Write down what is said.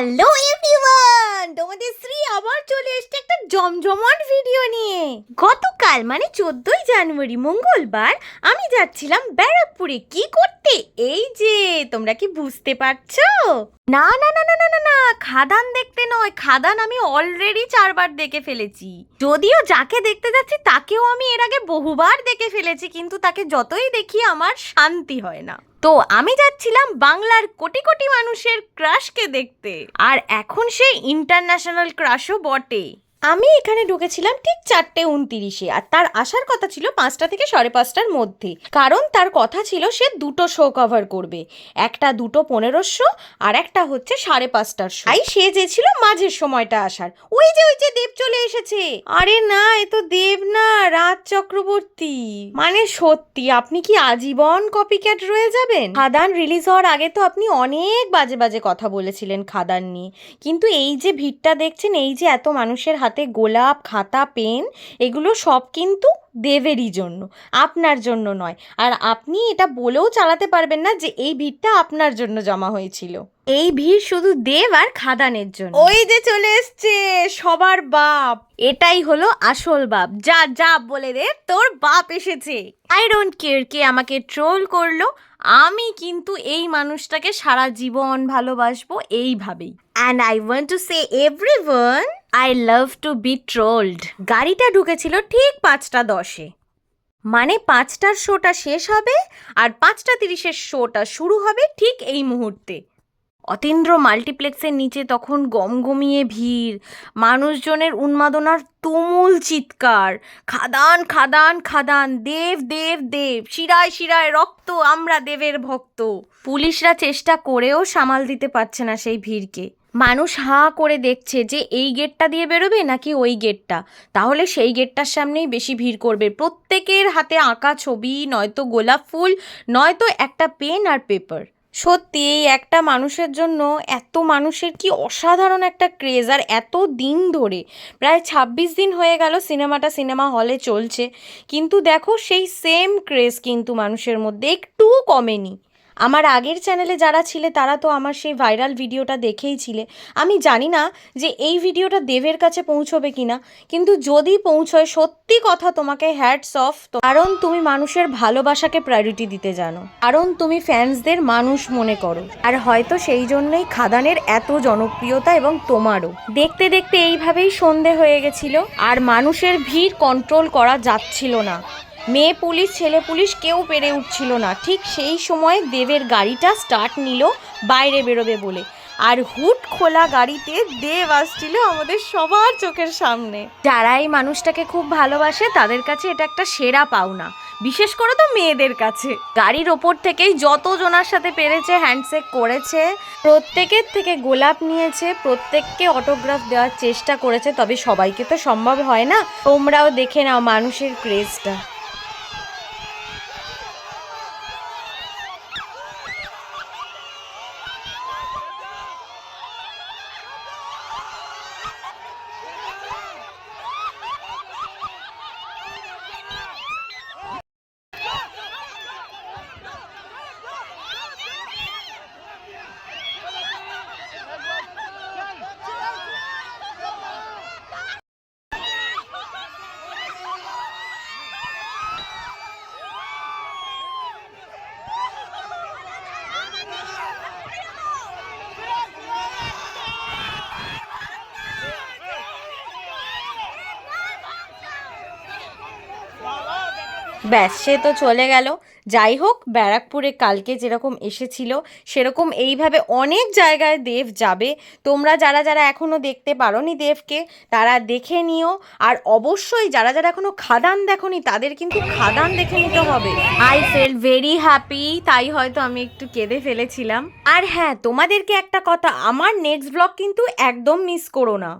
Hello everyone তোমাদের শ্রী আবার চলে এসছে একটা জমজমাট ভিডিও নিয়ে। গতকাল মানে চোদ্দই জানুয়ারি, মঙ্গলবার, আমি যাচ্ছিলাম ব্যারাকপুরে। কি করতে? এই যে, তোমরা কি বুঝতে পারছ? না না না না না না না, খাদান দেখতে নয়। খাদান আমি অলরেডি চারবার দেখে ফেলেছি। যদিও যাকে দেখতে যাচ্ছি, তাকেও আমি এর আগে বহুবার দেখে ফেলেছি, কিন্তু তাকে যতই দেখি, আমার শান্তি হয় না। তো, আমি যাচ্ছিলাম বাংলার কোটি কোটি মানুষের ক্রাশকে দেখতে। আর এখন সে ইন্টারন্যাশনাল ক্রাশও বটে। আমি এখানে ঢুকেছিলাম ঠিক চারটে উনতিরিশে আর তার আসার কথা ছিল পাঁচটা থেকে সাড়ে পাঁচটার মধ্যে। কারণ তার কথা ছিল সে দুটো শো কভার করবে। একটা দুটো পনেরোর শো আর একটা হচ্ছে সাড়ে পাঁচটার শো তাই সে যে ছিল মাঝের সময়টা আসার। ওই যে ওই যে দেব চলে এসেছে। আরে না, এ তো দেব না, রাজ চক্রবর্তী। মানে সত্যি, আপনি কি আজীবন কপিক্যাট রয়ে যাবেন? খাদান রিলিজ হওয়ার আগে তো আপনি অনেক বাজে বাজে কথা বলেছিলেন খাদান নিয়ে কিন্তু এই যে ভিড়টা দেখছেন, এই যে এত মানুষের হাতে গোলাপ খাতা পেন এগুলো সব কিন্তু দেবেরই জন্য আপনার জন্য নয়। আর আপনি এটা বলেও চালাতে পারবেন না যে এই ভিড়টা আপনার জন্য জমা হয়েছিল। এই ভিড় শুধু দেব আর খাদানের জন্য। ওই যে চলে এসছে সবার বাপ। এটাই হলো আসল বাপ। যা যা বলে দে তোর বাপ এসেছে। আই ডোন্ট কেয়ার কে আমাকে ট্রোল করল আমি কিন্তু এই মানুষটাকে সারা জীবন ভালোবাসবো এইভাবেই। And I want to say everyone I love to be trolled গাড়িটা ঢুকেছিল ঠিক পাঁচটা দশে। মানে পাঁচটার শোটা শেষ হবে আর পাঁচটা তিরিশের শোটা শুরু হবে ঠিক এই মুহূর্তে। অতীন্দ্র মাল্টিপ্লেক্সের নিচে তখন গমগমিয়ে ভিড়। মানুষজনের উন্মাদনার তুমুল চিৎকার। খাদান খাদান খাদান, দেব দেব দেব, শিরায় শিরায় রক্ত, আমরা দেবের ভক্ত। পুলিশরা চেষ্টা করেও সামাল দিতে পারছে না সেই ভিড়কে। মানুষ হাঁ করে দেখছে যে এই গেটটা দিয়ে বেরোবে নাকি ওই গেটটা? তাহলে সেই গেটটার সামনেই বেশি ভিড় করবে। প্রত্যেকের হাতে আঁকা ছবি, নয়তো গোলাপ ফুল, নয়তো একটা পেন আর পেপার। সত্যি, এই একটা মানুষের জন্য এত মানুষের কি অসাধারণ একটা ক্রেজ, আর এত দিন ধরে। প্রায় ছাব্বিশ দিন হয়ে গেল সিনেমাটা সিনেমা হলে চলছে। কিন্তু দেখো সেই সেম ক্রেজ কিন্তু মানুষের মধ্যে, একটুও কমেনি। আমার আগের চ্যানেলে যারা ছিলে, তারা তো আমার সেই ভাইরাল ভিডিওটা দেখেই ছিলে। আমি জানি না যে এই ভিডিওটা দেবের কাছে পৌঁছবে কিনা, কিন্তু যদি পৌঁছয়, সত্যি কথা তোমাকে হ্যাটস অফ কারণ তুমি মানুষের ভালোবাসাকে প্রায়োরিটি দিতে জানো। কারণ তুমি ফ্যান্সদের মানুষ মনে করো। আর হয়তো সেই জন্যই খাদানের এত জনপ্রিয়তা এবং তোমারও। দেখতে দেখতে এইভাবেই সন্ধে হয়ে গেছিল, আর মানুষের ভিড় কন্ট্রোল করা যাচ্ছিল না। মেয়ে পুলিশ, ছেলে পুলিশ কেউ পেরে উঠছিল না। ঠিক সেই সময় দেবের গাড়িটা স্টার্ট নিল বাইরে বেরোবে বলে। আর হুট খোলা গাড়িতে দেব আসছিল আমাদের সবার চোখের সামনে। যারা এই মানুষটাকে খুব ভালোবাসে, তাদের কাছে এটা একটা সেরা পাওনা। বিশেষ করে তো মেয়েদের কাছে। গাড়ির ওপর থেকেই যত জনার সাথে পেরেছে হ্যান্ডশেক করেছে, প্রত্যেকের থেকে গোলাপ নিয়েছে, প্রত্যেককে অটোগ্রাফ দেওয়ার চেষ্টা করেছে, তবে সবাইকে তো সম্ভব হয় না। তোমরাও দেখে নাও মানুষের ক্রেজটা ব্যাস সে তো চলে গেল। যাই হোক ব্যারাকপুরে কালকে যেরকম এসেছিল সেরকম এইভাবে অনেক জায়গায় দেব যাবে। তোমরা যারা যারা এখনও দেখতে পারোনি দেবকে তারা দেখে নিও। আর অবশ্যই যারা যারা এখনও খাদান দেখোনি তাদের কিন্তু খাদান দেখে নিতে হবে। আই ফেল ভেরি হ্যাপি তাই হয়তো আমি একটু কেঁদে ফেলেছিলাম। আর হ্যাঁ তোমাদেরকে একটা কথা আমার নেক্সট ব্লগ কিন্তু একদম মিস করো না।